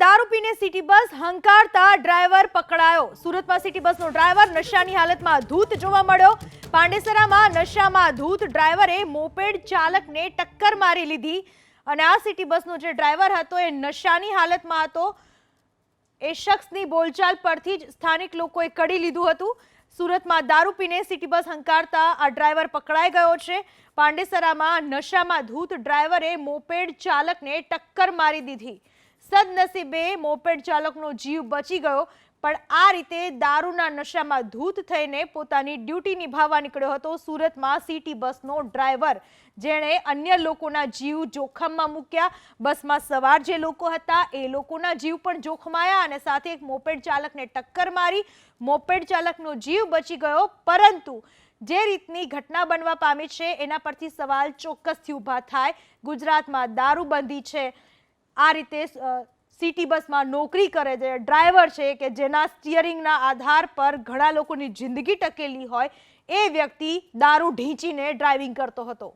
દારૂ પીને city bus હંકારતા driver પકડાયો. સુરતમાં સિટી બસનો ડ્રાઈવર નશાની હાલતમાં ધૂત જોવા મળ્યો. પાંડેસરામાં નશામાં ધૂત ડ્રાઈવરે મોપેડ ચાલકને ટક્કર મારી લીધી. અને આ સિટી બસનો જે ડ્રાઈવર હતો એ નશાની હાલતમાં હતો. એ શખ્સની બોલચાલ પરથી જ સ્થાનિક લોકોએ કડી લીધું હતું. સુરતમાં દારૂ પીને સિટી બસ હંકારતા આ ડ્રાઈવર પકડાઈ ગયો છે. પાંડેસરામાં નશામાં ધૂત ડ્રાઈવરે મોપેડ ચાલકને ટક્કર મારી દીધી. સદનસીબે મોપેડ ચાલકનો જીવ બચી ગયો, પણ આ રીતે દારૂના નશામાં ધૂત થઈને પોતાની ડ્યુટી નિભાવવા નીકળ્યો હતો સુરતમાં સિટી બસનો ડ્રાઈવર, જેણે અન્ય લોકોના જીવ જોખમમાં મૂક્યા. બસમાં સવાર જે લોકો હતા, એ લોકોના જીવ પણ જોખમાયા અને સાથે એક મોપેડ ચાલકને ટક્કર મારી. મોપેડ ચાલકનો જીવ બચી ગયો, પરંતુ જે રીતની ઘટના બનવા પામી છે, એના પરથી સવાલ ચોક્કસથી ઊભા થાય. ગુજરાતમાં દારૂબંધી છે. આ રીતે સિટી બસમાં નોકરી કરે છે, ડ્રાઈવર છે કે જેના સ્ટિયરિંગના આધાર પર ઘણા લોકોની જિંદગી ટકેલી હોય, એ વ્યક્તિ દારૂ ઢીંચીને ડ્રાઇવિંગ કરતો હતો.